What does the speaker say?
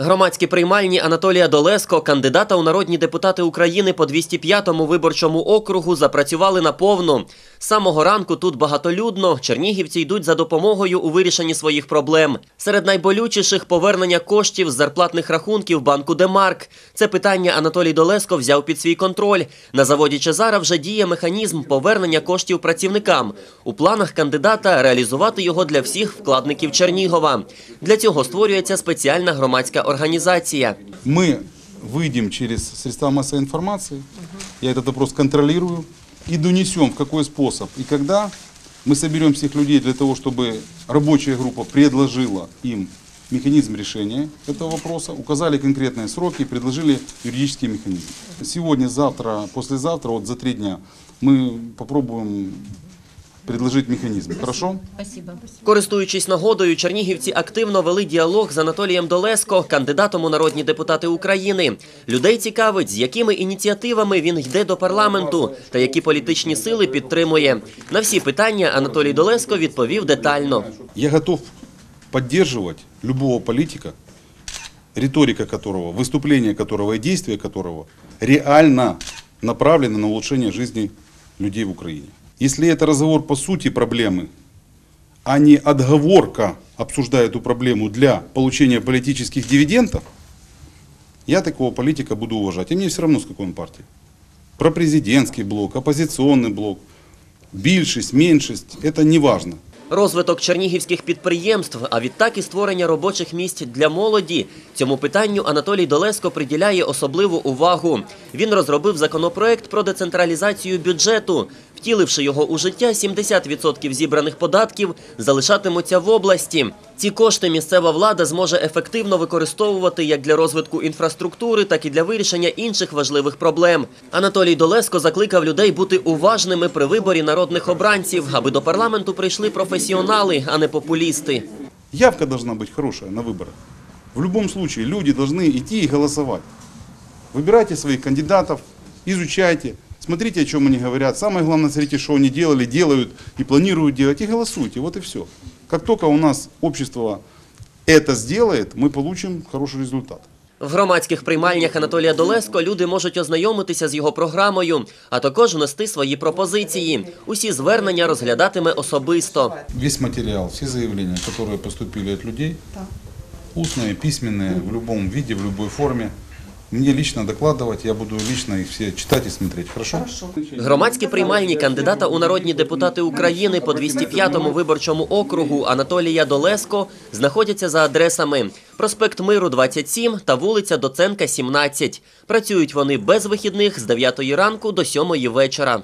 Громадські приймальні Анатолія Долеско, кандидата у народні депутати України по 205-му виборчому округу, запрацювали наповну. З самого ранку тут багатолюдно. Чернігівці йдуть за допомогою у вирішенні своїх проблем. Серед найболючіших повернення коштів з зарплатних рахунків банку Демарк. Це питання Анатолій Долеско взяв під свій контроль. На заводі Чезара вже діє механізм повернення коштів працівникам. У планах кандидата реалізувати його для всіх вкладників Чернігова. Для цього створюється спеціальна громадська організація. Мы выйдем через средства массовой информации, я этот вопрос контролирую и донесем в какой способ и когда мы соберем всех людей для того, чтобы рабочая группа предложила им механизм решения этого вопроса, указали конкретные сроки и предложили юридический механизм. Сегодня, завтра, послезавтра, вот за три дня мы попробуем предложить механизм. Хорошо? Користуючись нагодою, чернігівці активно вели діалог з Анатолієм Долеско, кандидатом у народні депутати України. Людей цікавить, з якими ініціативами він йде до парламенту та які політичні сили підтримує. На всі питання Анатолій Долеско відповів детально. Я готов поддерживать любого политика, риторика которого, выступление которого и действия которого реально направлены на улучшение жизни людей в Украине. Если это разговор по сути проблемы, а не отговорка, обсуждая эту проблему для получения политических дивидендов, я такого политика буду уважать. И мне все равно, с какой он партии. Пропрезидентский блок, оппозиционный блок, більшість, меньшість, это не важно. Розвиток чернігівських підприємств, а відтак і створення робочих місць для молоді. Цьому питанню Анатолій Долеско приділяє особливу увагу. Він розробив законопроект про децентралізацію бюджету. Втіливши його у життя, 70% зібраних податків залишатимуться в області. Ці кошти місцева влада зможе ефективно використовувати як для розвитку інфраструктури, так і для вирішення інших важливих проблем. Анатолій Долеско закликав людей бути уважними при виборі народних обранців, аби до парламенту прийшли професіонали, а не популісти. Явка должна быть хорошая на выборах. В любом случае люди должны идти и голосовать. Выбирайте своих кандидатов, изучайте, смотрите, о чем они говорят. Самое главное, смотрите, что они делали, делают и планируют делать, и голосуйте. Вот и все. Как только у нас общество это сделает, мы получим хороший результат. В громадських приймальнях Анатолія Долеско люди можуть ознайомитися з його програмою, а також внести свої пропозиції. Усі звернення розглядатиме особисто. Весь материал, все заявления, которые поступили от людей, устные, письменные, в любом виде, в любой форме, мне лично докладувати, я буду лично їх всі читати і смотреть. Хорошо? Громадські приймальні кандидата у народні депутати України по 205-му виборчому округу Анатолія Долеско знаходяться за адресами проспект Миру 27 та вулиця Доценка 17. Працюють вони без вихідних з 9 ранку до 7 вечора.